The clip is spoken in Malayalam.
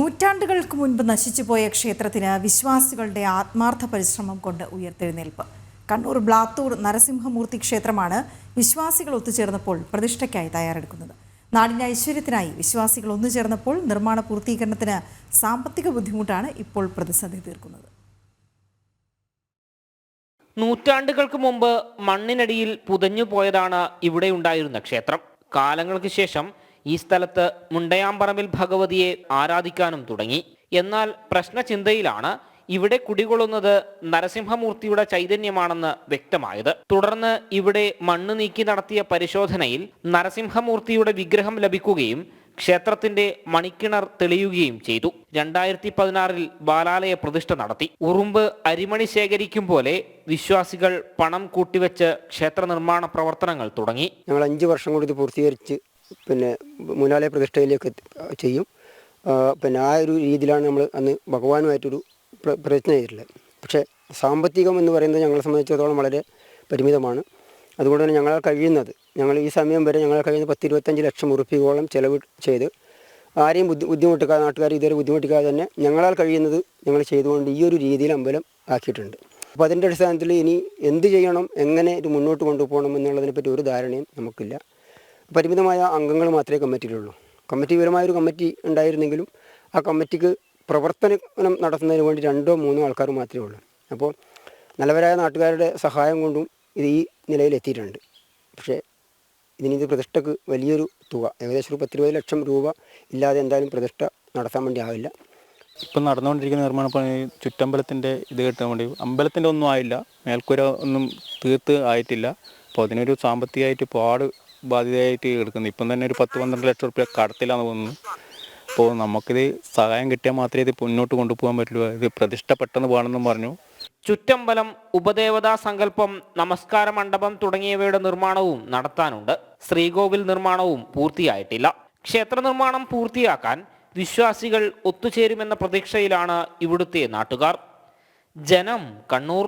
നൂറ്റാണ്ടുകൾക്ക് മുൻപ് നശിച്ചുപോയ ക്ഷേത്രത്തിന് വിശ്വാസികളുടെ ആത്മാർത്ഥ പരിശ്രമം കൊണ്ട് ഉയർത്തെഴുന്നേൽപ്പ്. കണ്ണൂർ ബ്ലാത്തൂർ നരസിംഹമൂർത്തി ക്ഷേത്രമാണ് വിശ്വാസികൾ ഒത്തുചേർന്നപ്പോൾ പ്രതിഷ്ഠയ്ക്കായി തയ്യാറെടുക്കുന്നത്. നാടിന്റെ ഐശ്വര്യത്തിനായി വിശ്വാസികൾ ഒന്നുചേർന്നപ്പോൾ നിർമ്മാണ പൂർത്തീകരണത്തിന് സാമ്പത്തിക ബുദ്ധിമുട്ടാണ് ഇപ്പോൾ പ്രതിസന്ധി തീർക്കുന്നത്. നൂറ്റാണ്ടുകൾക്ക് മുമ്പ് മണ്ണിനടിയിൽ പുതഞ്ഞു പോയതാണ് ഇവിടെ ഉണ്ടായിരുന്ന ക്ഷേത്രം. കാലങ്ങൾക്ക് ശേഷം ഈ സ്ഥലത്ത് മുണ്ടയാമ്പറമ്പിൽ ഭഗവതിയെ ആരാധിക്കാനും തുടങ്ങി. എന്നാൽ പ്രശ്നചിന്തയിലാണ് ഇവിടെ കുടികൊള്ളുന്നത് നരസിംഹമൂർത്തിയുടെ ചൈതന്യമാണെന്ന് വ്യക്തമായത്. തുടർന്ന് ഇവിടെ മണ്ണ് നീക്കി നടത്തിയ പരിശോധനയിൽ നരസിംഹമൂർത്തിയുടെ വിഗ്രഹം ലഭിക്കുകയും ക്ഷേത്രത്തിന്റെ മണിക്കിണർ തെളിയുകയും ചെയ്തു. രണ്ടായിരത്തി പതിനാറിൽ ബാലാലയ പ്രതിഷ്ഠ നടത്തി. ഉറുമ്പ് അരിമണി ശേഖരിക്കും പോലെ വിശ്വാസികൾ പണം കൂട്ടിവെച്ച് ക്ഷേത്ര നിർമ്മാണ പ്രവർത്തനങ്ങൾ തുടങ്ങി. ഞങ്ങൾ അഞ്ച് വർഷം കൂടി പൂർത്തീകരിച്ച് പിന്നെ മൂന്നാലയ പ്രതിഷ്ഠയിലേക്ക് ചെയ്യും. പിന്നെ ആ ഒരു രീതിയിലാണ് നമ്മൾ അന്ന് ഭഗവാനുമായിട്ടൊരു പ്ര- പ്രയത്നം ചെയ്തിട്ടുള്ളത്. പക്ഷേ സാമ്പത്തികം എന്ന് പറയുന്നത് ഞങ്ങളെ സംബന്ധിച്ചിടത്തോളം വളരെ പരിമിതമാണ്. അതുകൊണ്ട് തന്നെ ഞങ്ങളാൽ കഴിയുന്നത് ഞങ്ങൾ ഈ സമയം വരെ ഞങ്ങൾ കഴിയുന്ന പത്ത് ഇരുപത്തഞ്ച് ലക്ഷം ഉറുപ്പികോളം ചിലവ് ചെയ്ത് ആരെയും ബുദ്ധി ബുദ്ധിമുട്ടിക്കാതെ നാട്ടുകാരെ ഇതുവരെ ബുദ്ധിമുട്ടിക്കാതെ തന്നെ ഞങ്ങളാൽ കഴിയുന്നത് ഞങ്ങൾ ചെയ്തുകൊണ്ട് ഈ ഒരു രീതിയിൽ അമ്പലം ആക്കിയിട്ടുണ്ട്. അപ്പോൾ അതിന്റെ അടിസ്ഥാനത്തിൽ ഇനി എന്ത് ചെയ്യണം എങ്ങനെ ഇത് മുന്നോട്ട് കൊണ്ടുപോകണം എന്നുള്ളതിനെ പറ്റി ഒരു ധാരണയും നമുക്കില്ല. പരിമിതമായ അംഗങ്ങൾ മാത്രമേ കമ്മിറ്റിയിലുള്ളൂ. കമ്മിറ്റിപരമായ ഒരു കമ്മിറ്റി ഉണ്ടായിരുന്നെങ്കിലും ആ കമ്മിറ്റിക്ക് പ്രവർത്തനം നടത്തുന്നതിന് വേണ്ടി രണ്ടോ മൂന്നോ ആൾക്കാർ മാത്രമേ ഉള്ളൂ. അപ്പോൾ നല്ലവരായ നാട്ടുകാരുടെ സഹായം കൊണ്ടും ഇത് ഈ നിലയിൽ എത്തിയിട്ടുണ്ട്. പക്ഷേ ഇതിന് ഇത് പ്രതിഷ്ഠക്ക് വലിയൊരു തുക ഏകദേശം ഒരു പത്തിരുപത് ലക്ഷം രൂപ ഇല്ലാതെ എന്തായാലും പ്രതിഷ്ഠ നടത്താൻ വേണ്ടി ആവില്ല. ഇപ്പം നടന്നുകൊണ്ടിരിക്കുന്ന നിർമ്മാണ പണി ചുറ്റമ്പലത്തിന്റെ ഇത് കിട്ടാൻ വേണ്ടി അമ്പലത്തിന്റെ ഒന്നും ആയില്ല. മേൽക്കൂര ഒന്നും തീർത്ത് ആയിട്ടില്ല. അപ്പോൾ അതിനൊരു സാമ്പത്തികമായിട്ട് പാട് ബാധ്യതയായിട്ട് എടുക്കുന്നു. ഇപ്പം തന്നെ ഒരു പത്ത് പന്ത്രണ്ട് ലക്ഷം റുപ്യ കടത്തില്ലാന്ന് തോന്നുന്നു. അപ്പോൾ നമുക്കിത് സഹായം കിട്ടിയാൽ മാത്രമേ ഇത് മുന്നോട്ട് കൊണ്ടുപോകാൻ പറ്റുള്ളൂ. ഇത് പ്രതിഷ്ഠ പെട്ടെന്ന് വേണമെന്നും പറഞ്ഞു. ചുറ്റമ്പലം ഉപദേവതാ സങ്കല്പം നമസ്കാര മണ്ഡപം തുടങ്ങിയവയുടെ നിർമ്മാണവും നടത്താനുണ്ട്. ശ്രീകോവിൽ നിർമ്മാണവും പൂർത്തിയായിട്ടില്ല. ക്ഷേത്ര നിർമ്മാണം പൂർത്തിയാക്കാൻ വിശ്വാസികൾ ഒത്തുചേരുമെന്ന പ്രതീക്ഷയിലാണ് ഇവിടുത്തെ നാട്ടുകാർ. ജനം കണ്ണൂർ